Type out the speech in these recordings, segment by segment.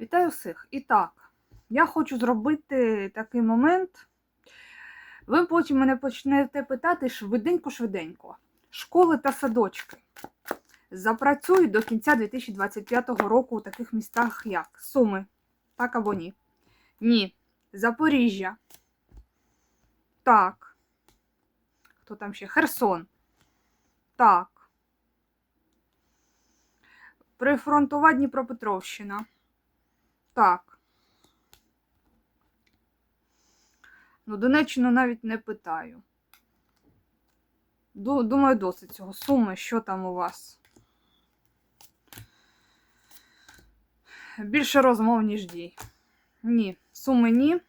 Вітаю всіх. І так, я хочу зробити такий момент. Ви потім мене почнете питати швиденько-швиденько. Школи та садочки запрацюють до кінця 2025 року у таких містах, як Суми. Так або ні. Ні. Запоріжжя. Так. Хто там ще? Херсон. Так. Прифронтова Дніпропетровщина. Так. Ну, Донеччину навіть не питаю. Думаю, досить цього. Суми, що там у вас? Більше розмов, ніж дій. Ні, суми ні.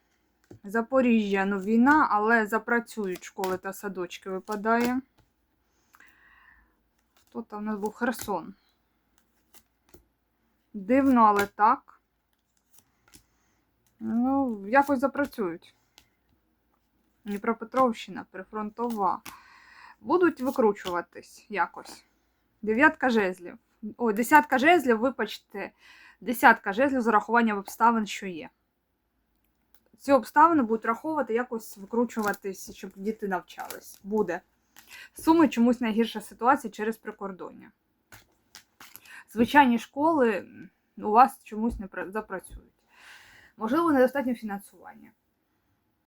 Запоріжжя, ну війна, але запрацюють школи та садочки випадає. Хто там у нас був Херсон? Дивно, але так. Якось запрацюють. Дніпропетровщина, прифронтова. Будуть викручуватись якось. Дев'ятка жезлів. О, десятка жезлів, вибачте, десятка жезлів з урахуванням обставин, що є. Ці обставини будуть враховувати, якось викручуватись, щоб діти навчались. Буде. Суми чомусь найгірша ситуація через прикордоння. Звичайні школи у вас чомусь не запрацюють. Можливо, недостатньо фінансування.